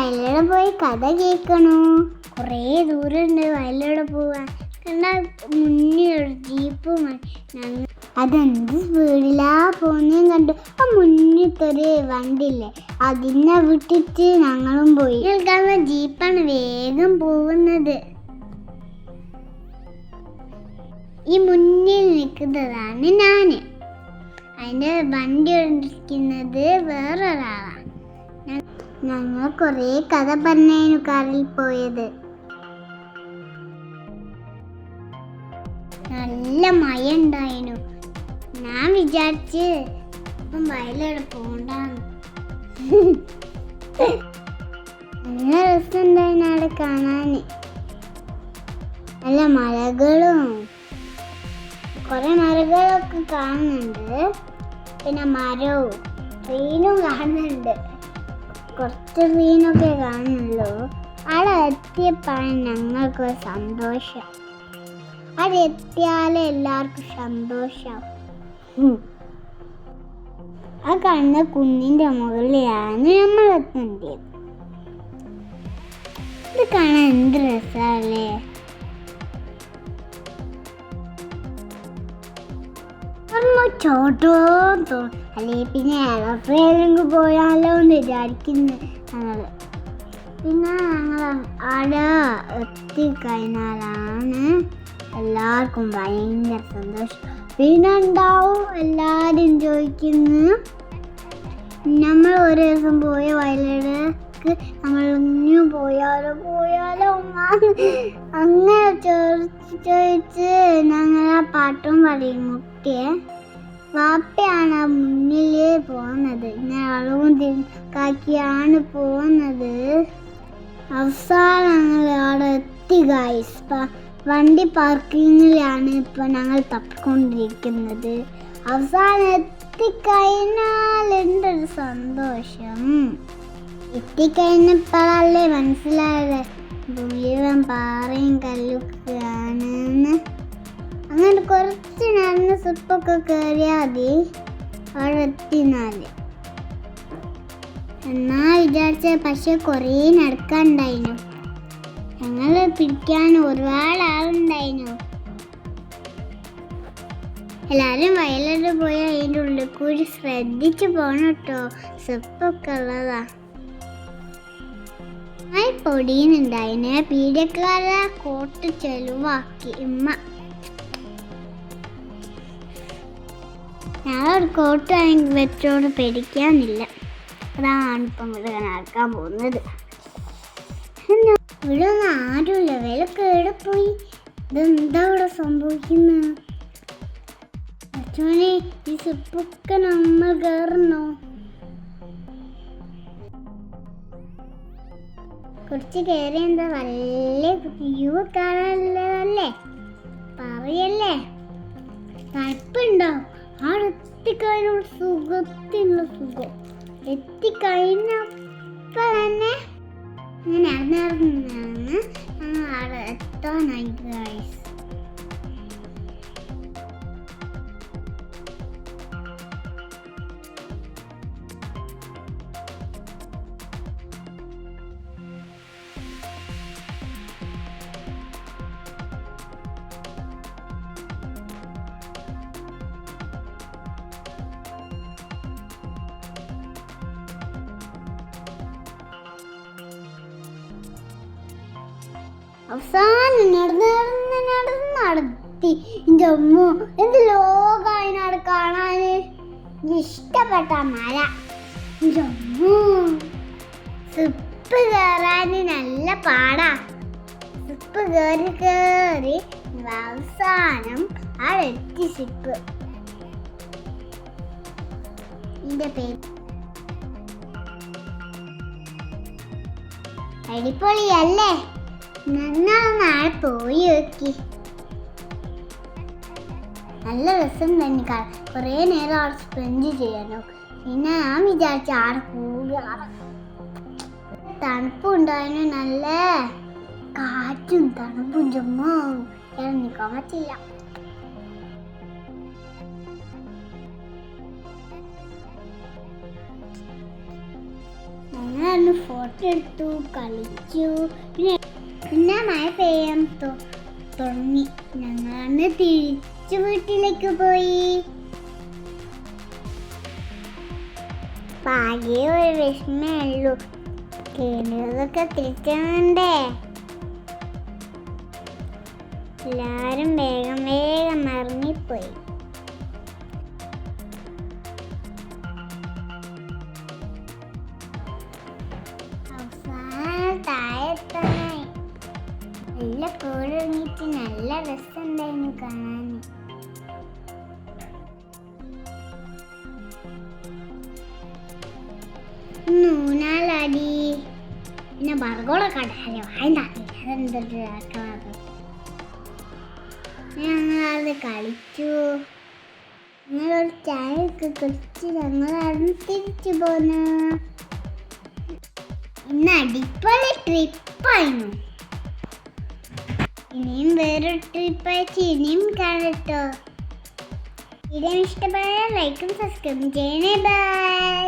വയലിലൂടെ പോയി കഥ കേൾക്കണോ. കുറേ ദൂരമുണ്ട് വയലിലൂടെ പോവാൻ. കണ്ടാ മുന്നേ ഒരു ജീപ്പ് അതെന്ത് സ്പീഡിലാ പോകുന്നതും കണ്ടു. ആ മുന്നിട്ടൊരു വണ്ടിയില്ലേ? അതിനെ വിട്ടിട്ട് ഞങ്ങളും പോയി. കേൾക്കാൻ ജീപ്പാണ് വേഗം പോകുന്നത്. ഈ മുന്നിൽ നിൽക്കുന്നതാണ് ഞാൻ. അതിന്റെ വണ്ടി ഓടിക്കുന്നത് വേറൊരാളാണ് ഞങ്ങൾ കുറേ കഥ പറഞ്ഞു കാറിൽ പോയത്. നല്ല മഴ ഉണ്ടായിരുന്നു ഞാൻ വിചാരിച്ച് ഇപ്പം വയലോടെ പോണ്ടാന്ന്. നല്ല രസമുണ്ടായിരുന്നു അവിടെ കാണാൻ നല്ല മലകളും. കുറെ മരങ്ങളൊക്കെ കാണുന്നുണ്ട്. പിന്നെ മരവും. ട്രെയിനും കാണുന്നുണ്ട്. കുറച്ച് മീനൊക്കെ കാണുള്ളൂ അവിടെ എത്തിയപ്പോഴാണ് ഞങ്ങൾക്ക് സന്തോഷം. അവിടെ എത്തിയാലേ എല്ലാവർക്കും സന്തോഷം. ആ കണ്ണ കുന്നിന്റെ മുകളിലാണ് നമ്മൾ എത്തേണ്ടത് ഇത് കാണാൻ എന്ത് രസമല്ലേ ചോട്ടോ അല്ലെ പിന്നെ എയർപ്ലെയിനിൽ പോയാലോ എന്ന് വിചാരിക്കുന്നു. ഞങ്ങൾ പിന്നെ ഞങ്ങൾ അവിടെ എത്തിക്കഴിഞ്ഞാലാണ് എല്ലാവർക്കും ഭയങ്കര സന്തോഷം. പിന്നെ ഉണ്ടാവും എല്ലാവരും ചോദിക്കുന്നു. നമ്മൾ ഒരു ദിവസം പോയ വയലിടക്ക് നമ്മൾ ഇനിയും പോയാലോ പോയാലോ അങ്ങനെ ചോദിച്ച് ചോദിച്ച് ഞങ്ങൾ ആ പാട്ടും പറയും മുട്ടിയെ വാപ്പയാണ് മുന്നിലേ പോകുന്നത്. ഞാൻ അളവും കാക്കിയാണ് പോകുന്നത്. അവസാനം ഞങ്ങൾ അവിടെ എത്തി ഗായ്സ് വണ്ടി പാർക്കിങ്ങിലാണ് ഇപ്പൊ ഞങ്ങൾ തപ്പിക്കൊണ്ടിരിക്കുന്നത്. അവസാനം എത്തിക്കഴിഞ്ഞാൽ എന്റെ ഒരു സന്തോഷം എത്തിക്കഴിഞ്ഞപ്പോഴല്ലേ മനസ്സിലായത്? മുഴുവൻ പാറയും കല്ലുക്കാണെന്ന് അങ്ങനെ കുറച്ച് സുപ്പൊക്കെ കയറിയാൽ മതി അവിടെ എത്തിനാല് എന്നാ വിചാരിച്ച പക്ഷെ കുറേ നടക്കാനുണ്ടായിരുന്നു ഞങ്ങൾ പിടിക്കാൻ ഒരുപാട് ആളുണ്ടായിരുന്നു എല്ലാവരും വയലിട്ട് പോയി അതിന്റെ ഉള്ളിൽ കൂടി ശ്രദ്ധിച്ച് പോകണം കേട്ടോ. സിപ്പൊക്കെ ഉള്ളതാ. പൊടിയുന്നുണ്ടായിനെ പീഡിയക്കാരെ കോട്ട് ചെലവാക്കി. ഉമ്മ ഞാൻ കോട്ട് വെച്ചോട് പേടിക്കാനില്ല അതാണ് ഇപ്പം ഇവിടെ നടക്കാൻ പോകുന്നത്. ഇവിടെ ഒന്നും ആരുമില്ല. വില കേടപ്പോയി പോയി? ഇതെന്താ ഇവിടെ സംഭവിക്കുന്നത് അച്ഛനെ ഈ സിപ്പൊക്കെ നമ്മൾ കയറണോ കുറച്ച് കയറി എന്താ നല്ല വ്യൂ കാണാനുള്ളതല്ലേ? സുഖത്തിനുള്ള സുഖം എത്തിക്കഴിഞ്ഞപ്പോ തന്നെ അങ്ങനെ നടന്നിറങ്ങാണ് ഞങ്ങൾ അവിടെ എത്താനായി ഗൈസ് അവസാനം നടന്ന് നടന്ന് നടന്ന് നടത്തി. എന്റെ അമ്മ എന്ത് ലോകായി കാണാൻ ഇഷ്ടപ്പെട്ട മല. എന്റെ അമ്മ സിപ്പ് കയറാൻ നല്ല പാടാ. സിപ്പ് കയറി കയറി അവസാനം അവിടെ എത്തി സിപ്പ് എന്റെ പേര് അടിപൊളിയല്ലേ? നന്നാ നാളെ പോയി നോക്കി. നല്ല രസം തന്നെ കുറേ നേരം അവിടെ സ്പെൻഡ് ചെയ്യാനോ. പിന്നെ ഞാൻ വിചാരിച്ച ആടെ കൂടി തണുപ്പുണ്ടായിരുന്നു നല്ല കാറ്റും തണുപ്പും ചുമ്മാ നിൽക്കാൻ പറ്റില്ല ഞങ്ങളന്ന് ഫോട്ടോ എടുത്തു കളിച്ചു. പിന്നെ പിന്നെ മഴ പെയ്യാൻ തുടങ്ങി ഞങ്ങളന്ന് തിരിച്ചു വീട്ടിലേക്ക് പോയി. പാകെ ഒരു വിഷമേ ഉള്ളൂ. കേണതൊക്കെ തിരിച്ചണ്ടേ എല്ലാവരും വേഗം വേഗം ഇറങ്ങിപ്പോയി നല്ല കോടിറങ്ങിയിട്ട് നല്ല രസമുണ്ടായിരുന്നു കാണാൻ. നൂനാലടി. പിന്നെ ബർഗോള കടാലോ അതിന്റെ അതെന്തൊരു കളറ് ഞങ്ങളത് കളിച്ചു. ഞങ്ങളൊരു ചായ ഒക്കെ കുടിച്ച് ഞങ്ങൾ അവിടുന്ന് തിരിച്ചു പോന്നു. ഇന്ന് അടിപൊളി ട്രിപ്പായിരുന്നു ഇനിയും വേറൊരു ട്രിപ്പായിട്ട് ഇനിയും കാണട്ടോ. വീഡിയോ ഇഷ്ടമായ ലൈക്കും സബ്സ്ക്രൈബും ചെയ്യണേ. ബൈ